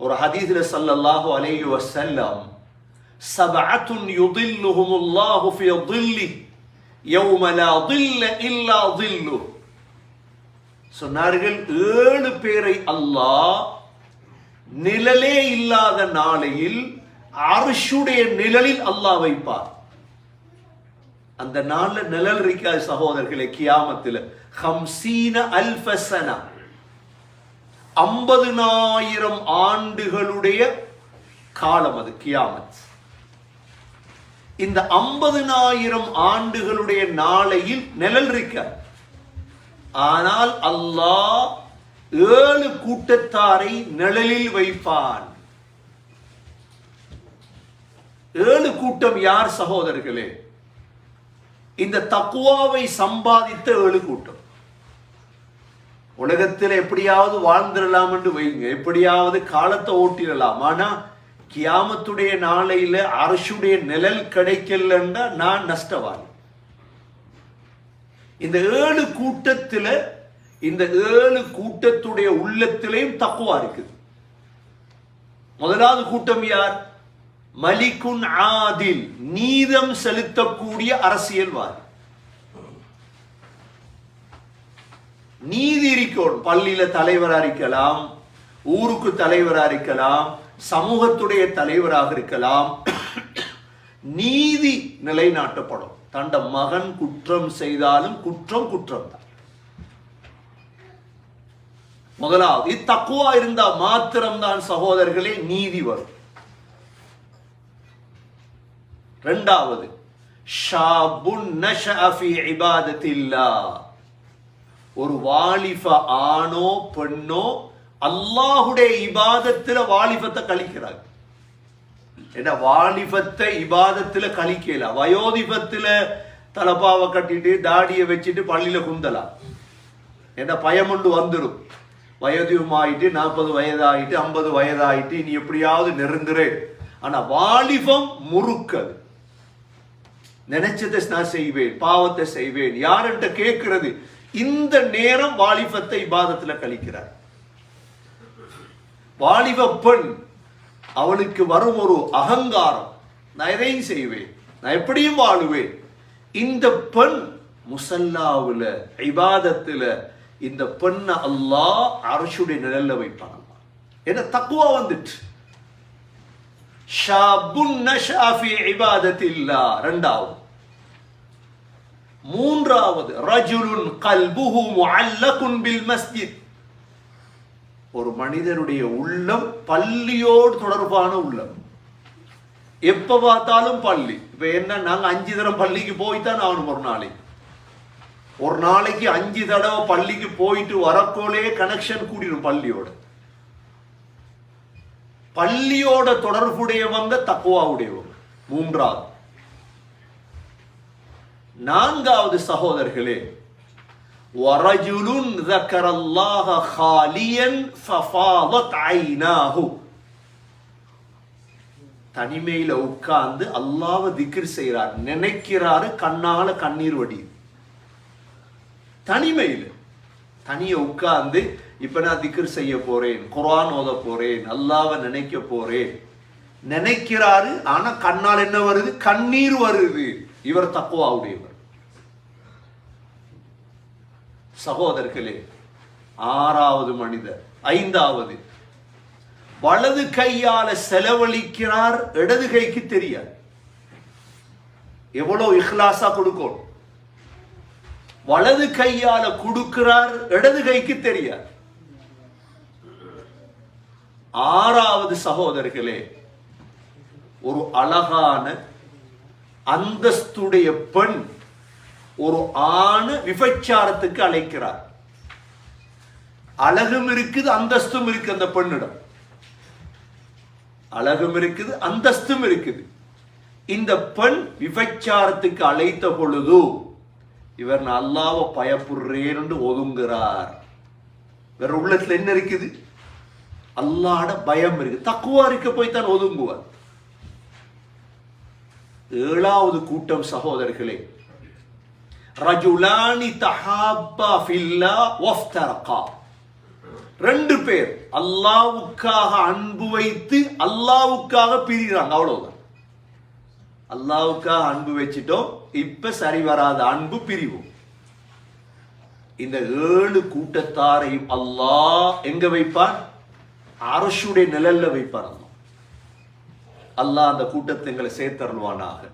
ஒரு ஹதீஸ்ல சல்லல்லாஹு அலைஹி வஸல்லம் சபஅத்துன் யுதில்லுஹுமுல்லாஹு ஃபி ظில்லி யௌம லா ظில்ல இல்லா ظில்லு சொன்னார்கள் ஏழு பேரை அல்லாஹ் நிழலே இல்லாத நாளையில் அரசுடைய நிழலில் அல்லாஹ் வைப்பார். அந்த நாள்ல நிழல் இருக்காது சகோதரர்களே கியாமத்தில். ஹம்சீன அல்ஃபசனா ஐம்பதுனாயிரம் ஆண்டுகளுடைய காலம் அது கியாமத். இந்த ஐம்பதுனாயிரம் ஆண்டுகளுடைய நாளையில் நிழல் இருக்க ஆனால் அல்லாஹ் ஏழு கூட்டத்தாரை நிழலில் வைப்பான். ஏழு கூட்டம் யார் சகோதரர்களே? இந்த தக்குவாவை சம்பாதித்த ஏழு கூட்டம். உலகத்தில் எப்படியாவது வாழ்ந்துடலாம் என்று வைங்க. எப்படியாவது காலத்தை ஓட்டிடலாம். ஆனா கியாமத்துடைய நாளையில அரசுடைய நிழல் கிடைக்கலன்னா நான் நஷ்டவாளி இந்த ஏழு கூட்டத்துல இந்த ஏழு கூட்டத்துடைய உள்ளத்திலையும் தக்குவா இருக்குது. முதலாவது கூட்டம் யார்? மலிகுன் ஆதில் நீதம் செலுத்தக்கூடிய அரசியல்வாதி. நீதி இருக்கணும். பள்ளியில தலைவரா இருக்கலாம் ஊருக்கு தலைவரா இருக்கலாம் சமூகத்துடைய தலைவராக இருக்கலாம். நீதி நிலைநாட்டப்படும். தண்ட மகன் குற்றம் செய்தாலும் குற்றம் குற்றம் தான் முதலாவது தக்குவா இருந்தா மாத்திரம்தான் சகோதரர்களே நீதி வரும். ரெண்டாவது ஷாபுன் நஷஅ ஃபீ இபாதத்தில்லா. ஒரு வாலிப ஆணோ பெண்ணோ அல்லாஹுடைய இபாதத்துல வாலிபத்தை கழிக்கிறாங்க. என்ன வாலிபத்தை இபாதத்துல கழிக்கல. வயோதிபத்துல தலப்பாவை கட்டிட்டு தாடியை வச்சுட்டு பள்ளியில குந்தலாம் என்ன பயமுண்டு வந்துடும் வயோதிபமாயிட்டு நாற்பது வயதாயிட்டு ஐம்பது வயதாயிட்டு நீ எப்படியாவது நெருங்குறேன். ஆனா வாலிபம் முறுக்கது. நினைச்சதை நான் செய்வேன் பாவத்தை செய்வேன். யார்கிட்ட கேட்கறது இந்த நேரம் வாலிபத்தை இபாதத்தில் கழிக்கிறார். வாலிப பெண் அவளுக்கு வரும் ஒரு அகங்காரம் நான் எதையும் செய்வேன் நான் எப்படியும் வாழுவேன். இந்த பெண் முசல்லாவுல இபாதத்தில் இந்த பெண்ணை அல்லாஹ் அரசுடைய நிழல்ல வைப்பாங்க என்ன தக்குவா வந்துட்டு. ஷாபுன் நஷா ஃபீ ரெண்டாவது. மூன்றாவது ரஜுலுன் கல்புஹு முஅல்லகுன் பில் மஸ்ஜித். ஒரு மனிதனுடைய உள்ளம் பள்ளியோடு தொடர்பான உள்ளம். எப்ப பார்த்தாலும் பள்ளி. இப்ப என்ன நாங்க அஞ்சு தரம் பள்ளிக்கு போய்தான் ஆகணும் ஒரு நாளைக்கு. ஒரு நாளைக்கு அஞ்சு தடவை பள்ளிக்கு போயிட்டு வரக்கோலே கனெக்ஷன் கூடிடும் பள்ளியோட. பள்ளியோட தொடர்புடையவங்க தக்குவாவுடையவங்க. மூன்றாவது நான்காவது சகோதரர்களே ورجل ذكر الله خاليا ففاضت عيناه தனிமையில உட்கார்ந்து அல்லாஹ்வை திக்ர் செய்றார் நினைக்கிறாரு கண்ணால கண்ணீர் வடி தனிமையில தனிய உட்கார்ந்து இப்ப நான் திக்ர் செய்ய போறேன் குர்ஆன் ஓத போறேன் அல்லாஹ்வை நினைக்க போறேன் நினைக்கிறாரு ஆனா கண்ணால் என்ன வருது கண்ணீர் வருது இவர் தக்குவாவுடையவர் சகோதரர்களே ஆறாவது மனிதர் ஐந்தாவது. வலது கையால செலவழிக்கிறார் இடது கைக்கு தெரியாது. எவ்வளவு இஹ்லாசா கொடுக்கணும் வலது கையால கொடுக்கிறார் இடது கைக்கு தெரியாது. ஆறாவது சகோதரர்களே ஒரு அழகான அந்தஸ்துடைய பெண் ஒரு ஆண் விபச்சாரத்துக்கு அழைக்கிறார். அழகும் இருக்குது அந்தஸ்தும் இருக்கு அந்த பெண்ணிடம். அழகும் இருக்குது அந்தஸ்தும் இருக்குது. இந்த பெண் விபச்சாரத்துக்கு அழைத்த பொழுது இவர் நான் அல்லாவை பயப்படுறேன் ஒதுங்குறார் வேற உள்ளத்துல என்ன இருக்குது? அல்லாட பயம் இருக்கு தக்குவா இருக்க போய் தான் ஒதுங்குவார். ஏழாவது கூட்டம் சகோதரர்களே. ரஜுலானி தஹாப்பா ஃபில்லா வஃப்தரகா. ரெண்டு பேர் அல்லாவுக்காக அன்பு வைத்து அல்லாவுக்காக பிரிகிறாங்க அவ்வளவுதான். அல்லாவுக்காக அன்பு வச்சிட்டோம் இப்ப சரி வராத அன்பு பிரிவோம். இந்த ஏழு கூட்டத்தாரையும் அல்லாஹ் எங்க வைப்பான்? அரசுடைய நிழல்ல வைப்பான் அல்லாஹ் அந்த கூட்டத்தை எங்களை சேர்த்தருள்வானாக.